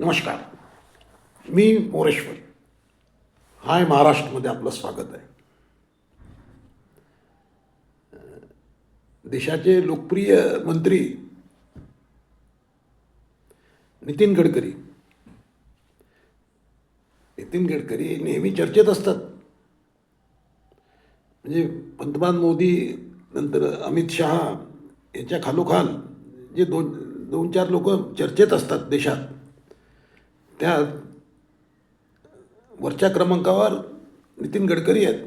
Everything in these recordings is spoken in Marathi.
नमस्कार. मी मोरेश्वर. हाय महाराष्ट्रमध्ये आपलं स्वागत आहे. देशाचे लोकप्रिय मंत्री नितीन गडकरी. नितीन गडकरी नेहमी चर्चेत असतात. म्हणजे पंतप्रधान मोदी नंतर अमित शहा यांच्या खालोखाल जे दोन दोन चार लोक चर्चेत असतात देशात. त्यात वरच्या क्रमांकावर नितीन गडकरी आहेत.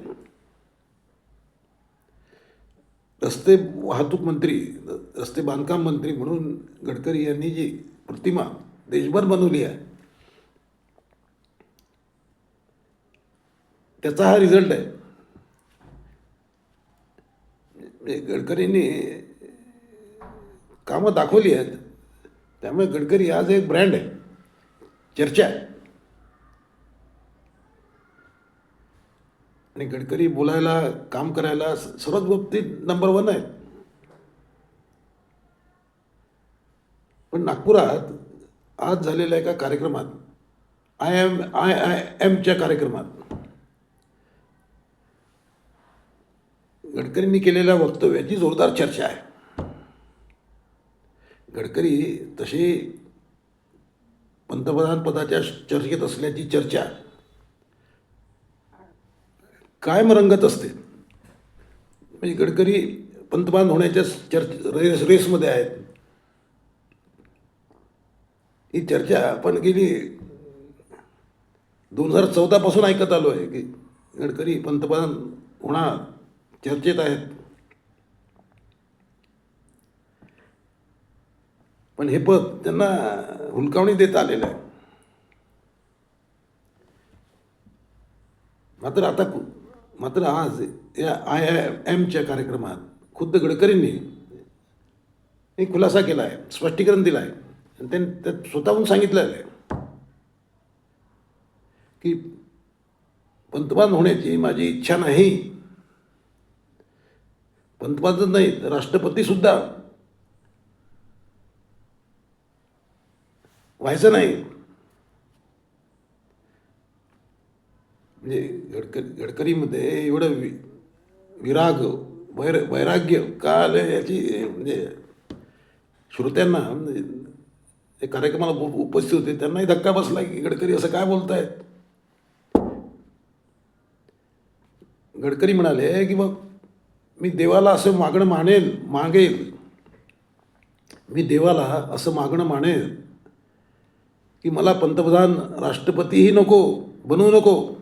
रस्ते वाहतूक मंत्री रस्ते बांधकाम मंत्री म्हणून गडकरी यांनी जी प्रतिमा देशभर बनवली आहे त्याचा हा रिझल्ट आहे. म्हणजे गडकरींनी कामं दाखवली आहेत त्यामुळे गडकरी आज एक ब्रँड आहे. चर्चा आहे. आणि गडकरी बोलायला काम करायला सर्वच बाबतीत नंबर वन आहेत. पण नागपुरात आज झालेल्या एका कार्यक्रमात आय एम आय आय एमच्या कार्यक्रमात गडकरींनी केलेल्या वक्तव्याची जोरदार चर्चा आहे. गडकरी तशी पंतप्रधान पदाच्या चर्चेत असल्याची चर्चा कायम रंगत असते. म्हणजे गडकरी पंतप्रधान होण्याच्या चर्च रेस रेसमध्ये आहेत. ही चर्चा आपण गेली दोन हजार चौदापासून ऐकत आलो आहे की गडकरी पंतप्रधान होणार चर्चेत आहेत. पण हे पद त्यांना हुलकावणी देत आलेलं आहे. मात्र आता मात्र आज या आय आय एमच्या कार्यक्रमात खुद्द गडकरींनी एक खुलासा केला आहे स्पष्टीकरण दिलं आहे. आणि त्यांनी त्यात स्वतःहून सांगितलेलं आहे की पंतप्रधान होण्याची माझी इच्छा नाही. पंतप्रधान नाही तर राष्ट्रपतीसुद्धा व्हायचं नाही. म्हणजे गडकरी गडकरीमध्ये एवढं वि विराग वैर वैराग्य का आलं याची म्हणजे श्रोत्यांना म्हणजे ते कार्यक्रमाला उप- उपस्थित होते त्यांनाही धक्का बसला की गडकरी असं काय बोलतायत? गडकरी म्हणाले की मग मी देवाला असं मागणं मानेल मागेल. मी देवाला असं मागणं मानेल. की मला पंतप्रधान राष्ट्रपतीही नको बनवू नको.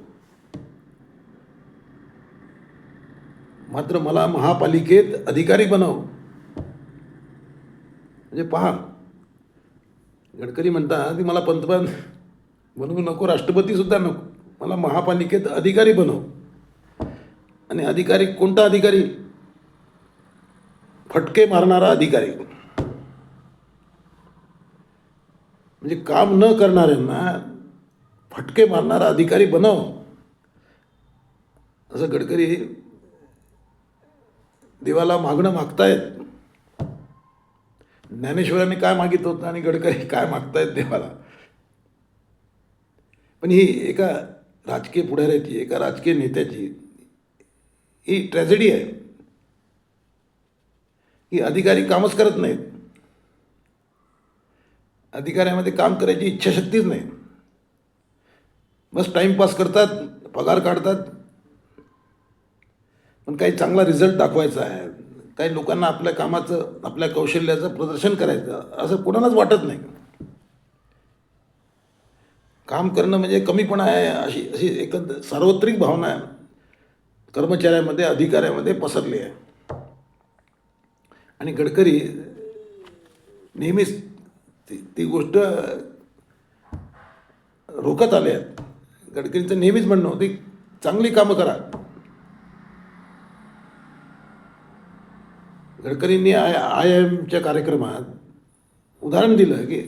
मात्र मला महापालिकेत अधिकारी बनव. म्हणजे पहा गडकरी म्हणतात की मला पंतप्रधान बनवू नको राष्ट्रपतीसुद्धा नको. मला महापालिकेत अधिकारी बनव. आणि अधिकारी कोणता अधिकारी? फटके मारणारा अधिकारी. म्हणजे काम न करणाऱ्यांना फटके मारणारा अधिकारी बनव. असं गडकरी देवाला मागणं मागतायत. ज्ञानेश्वरांनी काय मागितलं होतं आणि गडकरी काय मागतायत देवाला? पण ही एका राजकीय पुढाऱ्याची एका राजकीय नेत्याची ही ट्रॅजेडी आहे. की अधिकारी कामच करत नाहीत. अधिकाऱ्यामध्ये काम करायची इच्छाशक्तीच नाही. बस टाईमपास करतात पगार काढतात. पण काही चांगला रिझल्ट दाखवायचा आहे. काही लोकांना आपल्या कामाचं आपल्या कौशल्याचं प्रदर्शन करायचं असं कोणालाच वाटत नाही. काम करणं म्हणजे कमीपणा आहे अशी अशी एक सार्वत्रिक भावना आहे. कर्मचाऱ्यामध्ये अधिकाऱ्यामध्ये पसरली आहे. आणि गडकरी नेहमीच ती ती गोष्ट रोखत आले आहेत. गडकरींचं नेहमीच म्हणणं होती की चांगली कामं करा. गडकरींनी आय आय एमच्या कार्यक्रमात उदाहरण दिलं की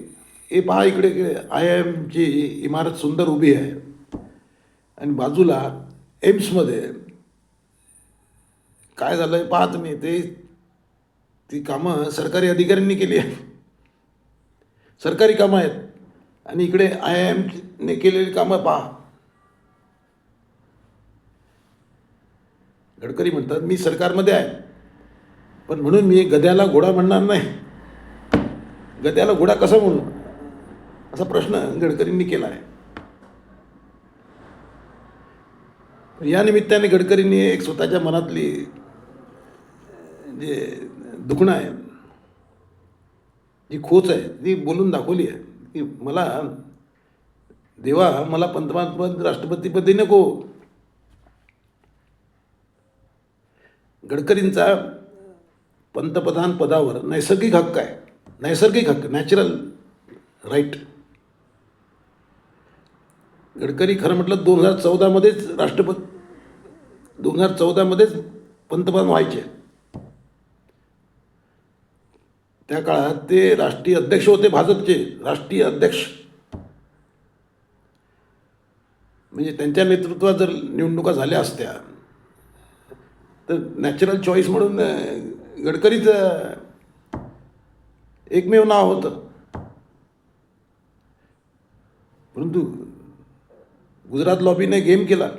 हे पहा इकडे इकडे आय एमची इमारत सुंदर उभी आहे आणि बाजूला एम्समध्ये काय झालं आहे पहा तुम्ही ते ती कामं सरकारी अधिकाऱ्यांनी केली आहे सरकारी कामं आहेत. आणि इकडे आय आय एमने केलेली कामं पहा. गडकरी म्हणतात मी सरकारमध्ये आहे. पण म्हणून मी गद्याला घोडा म्हणणार नाही. गद्याला घोडा कसा म्हणू? असा प्रश्न गडकरींनी केला आहे. या निमित्ताने गडकरींनी एक स्वतःच्या मनातली जे दुखणं आहे जी खोच आहे ती बोलून दाखवली आहे. की मला देवा मला पंतप्रधान राष्ट्रपतीपदी नको. गडकरींचा पंतप्रधान पदावर नैसर्गिक हक्क आहे. नैसर्गिक हक्क नॅचरल राईट गडकरी खरं म्हटलं दोन हजार चौदामध्येच राष्ट्रपती दोन हजार चौदामध्येच पंतप्रधान व्हायचे. त्या काळात ते राष्ट्रीय अध्यक्ष होते भाजपचे राष्ट्रीय अध्यक्ष. म्हणजे त्यांच्या नेतृत्वात जर निवडणुका झाल्या असत्या तर नॅचरल चॉईस म्हणून गडकरीच एकमेव नाव होतं. परंतु गुजरात लॉबीने गेम केला.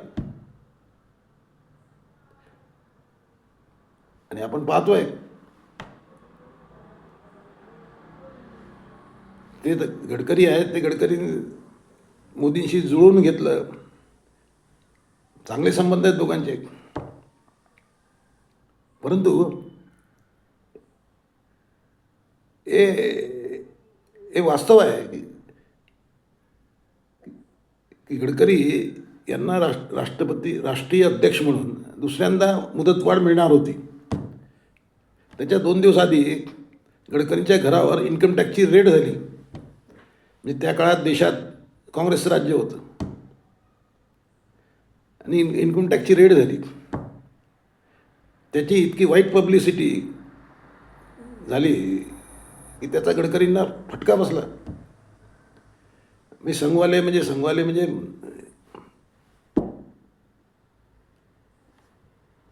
आणि आपण पाहतोय ते गडकरी आहेत ते गडकरी मोदींशी जुळवून घेतलं. चांगले संबंध आहेत दोघांचे. परंतु हे हे वास्तव आहे की की गडकरी यांना राष्ट्र राष्ट्रपती राष्ट्रीय अध्यक्ष म्हणून दुसऱ्यांदा मुदतवाढ मिळणार होती. त्याच्या दोन दिवस आधी गडकरींच्या घरावर इन्कम टॅक्सची रेड झाली. म्हणजे त्या काळात देशात काँग्रेसचं राज्य होतं. आणि इन इन्कम टॅक्सची रेड झाली. त्याची इतकी वाईट पब्लिसिटी झाली की त्याचा गडकरींना फटका बसला. मी संघवाले म्हणजे संघवाले म्हणजे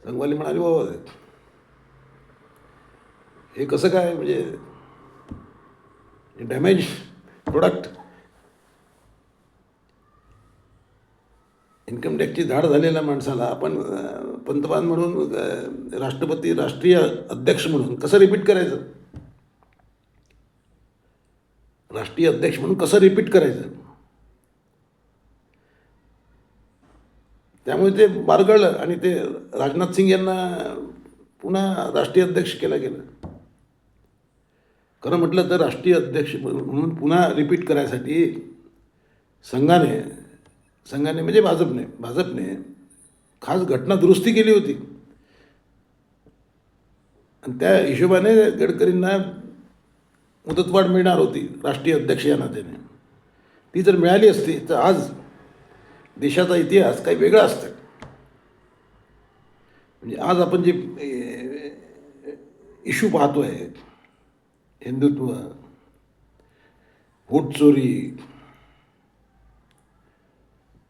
संघवाले म्हणाले बाबा हे कसं काय म्हणजे डॅमेज प्रोडक्ट. इन्कम टॅक्सची धाड झालेल्या माणसाला आपण पंतप्रधान म्हणून राष्ट्रपती राष्ट्रीय अध्यक्ष म्हणून कसं रिपीट करायचं? राष्ट्रीय अध्यक्ष म्हणून कसं रिपीट करायचं? त्यामुळे ते बारगळलं आणि ते राजनाथ सिंग यांना पुन्हा राष्ट्रीय अध्यक्ष केलं गेलं. खरं म्हटलं तर राष्ट्रीय अध्यक्ष म्हणून पुन्हा रिपीट करायसाठी संघाने संघाने म्हणजे भाजपने भाजपने खास घटना दुरुस्ती केली होती. आणि त्या हिशोबाने गडकरींना मुदतवाढ मिळणार होती राष्ट्रीय अध्यक्ष या नात्याने. ती जर मिळाली असती तर आज देशाचा इतिहास काही वेगळा असतं. म्हणजे आज आपण जे इश्यू आहे हिंदुत्व वोट चोरी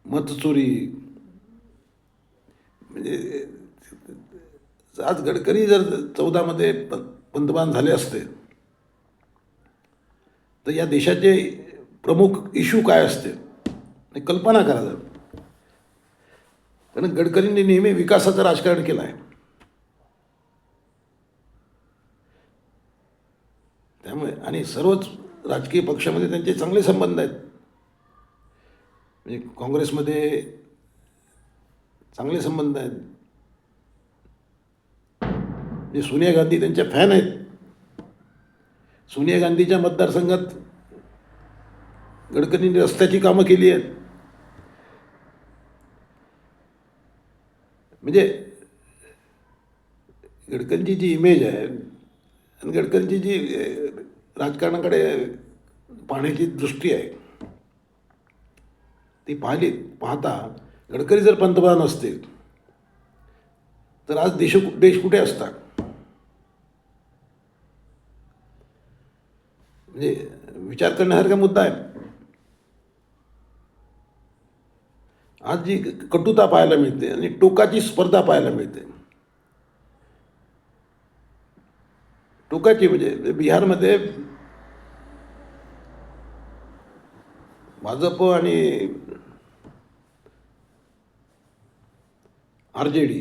मतचोरी म्हणजे आज गडकरी जर चौदामध्ये प पंतप्रधान झाले असते तर या देशाचे प्रमुख इश्यू काय असते? कल्पना करा जर. कारण गडकरींनी नेहमी विकासाचं राजकारण केलं आहे. त्यामुळे आणि सर्वच राजकीय पक्षामध्ये त्यांचे चांगले संबंध आहेत. म्हणजे काँग्रेसमध्ये चांगले संबंध आहेत. म्हणजे सोनिया गांधी त्यांच्या फॅन आहेत. सोनिया गांधीच्या मतदारसंघात गडकरींनी रस्त्याची कामं केली आहेत. म्हणजे गडकरींची जी इमेज आहे आणि गडकरींची जी राजकारणाकडे पाहण्याची दृष्टी आहे ती पाहिली पाहता गडकरी जर पंतप्रधान असतील तर आज देश देश कुठे असता म्हणजे विचार करण्यासारखा मुद्दा आहे. आज जी कटुता पाहायला मिळते आणि टोकाची स्पर्धा पाहायला मिळते. टोकाची म्हणजे बिहारमध्ये भाजप आणि R J D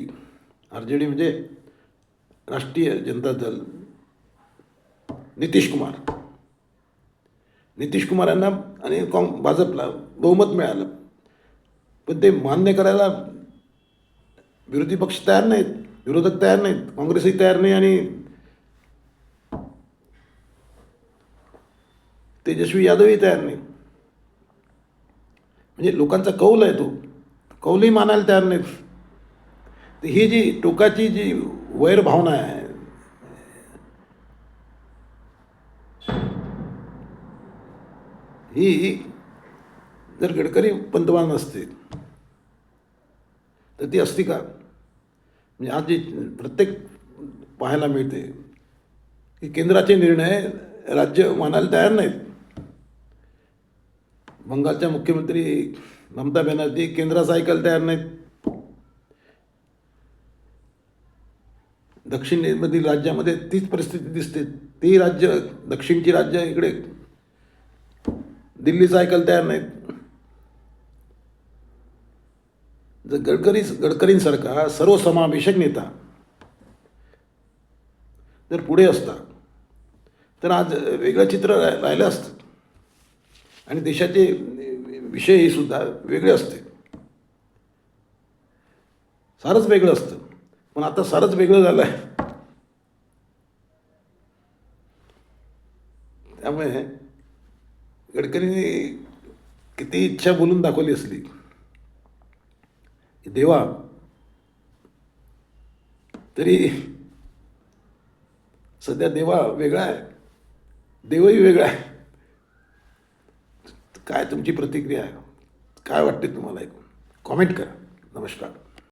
R J D म्हणजे राष्ट्रीय जनता दल नितीश कुमार. नितीश कुमार यांना आणि काँग भाजपला बहुमत मिळालं. पण ते मान्य करायला विरोधी पक्ष तयार नाहीत विरोधक तयार नाहीत काँग्रेसही तयार नाही आणि तेजस्वी यादवही तयार नाहीत. म्हणजे लोकांचा कौल आहे तो. कौलही मानायला तयार नाहीत. तर ही जी टोकाची जी वैरभावना आहे ही जर गडकरी पंतप्रधान असते तर ती असती का? म्हणजे आज जी प्रत्येक पाहायला मिळते की केंद्राचे निर्णय राज्य मानायला तयार नाहीत. बंगालच्या मुख्यमंत्री ममता बॅनर्जी केंद्राचं ऐकायला तयार नाहीत. दक्षिणेमधील राज्यामध्ये तीच परिस्थिती दिसते. ती राज्य दक्षिणची राज्य इकडे. दिल्लीचं ऐकायला तयार नाहीत. जर गडकरी गडकरींसारखा सर्वसमावेशक नेता जर पुढे असता तर आज वेगळं चित्र राहिलं असतं. आणि देशाचे विषय हे सुद्धा वेगळे असते. सारंच वेगळं असतं. पण आता सारंच वेगळं झालं आहे त्यामुळे गडकरींनी किती इच्छा बोलून दाखवली असली देवा तरी सध्या देवा वेगळा आहे. देवही वेगळा आहे. काय तुमची प्रतिक्रिया आहे? काय वाटते तुम्हाला ऐकून? कॉमेंट करा. नमस्कार.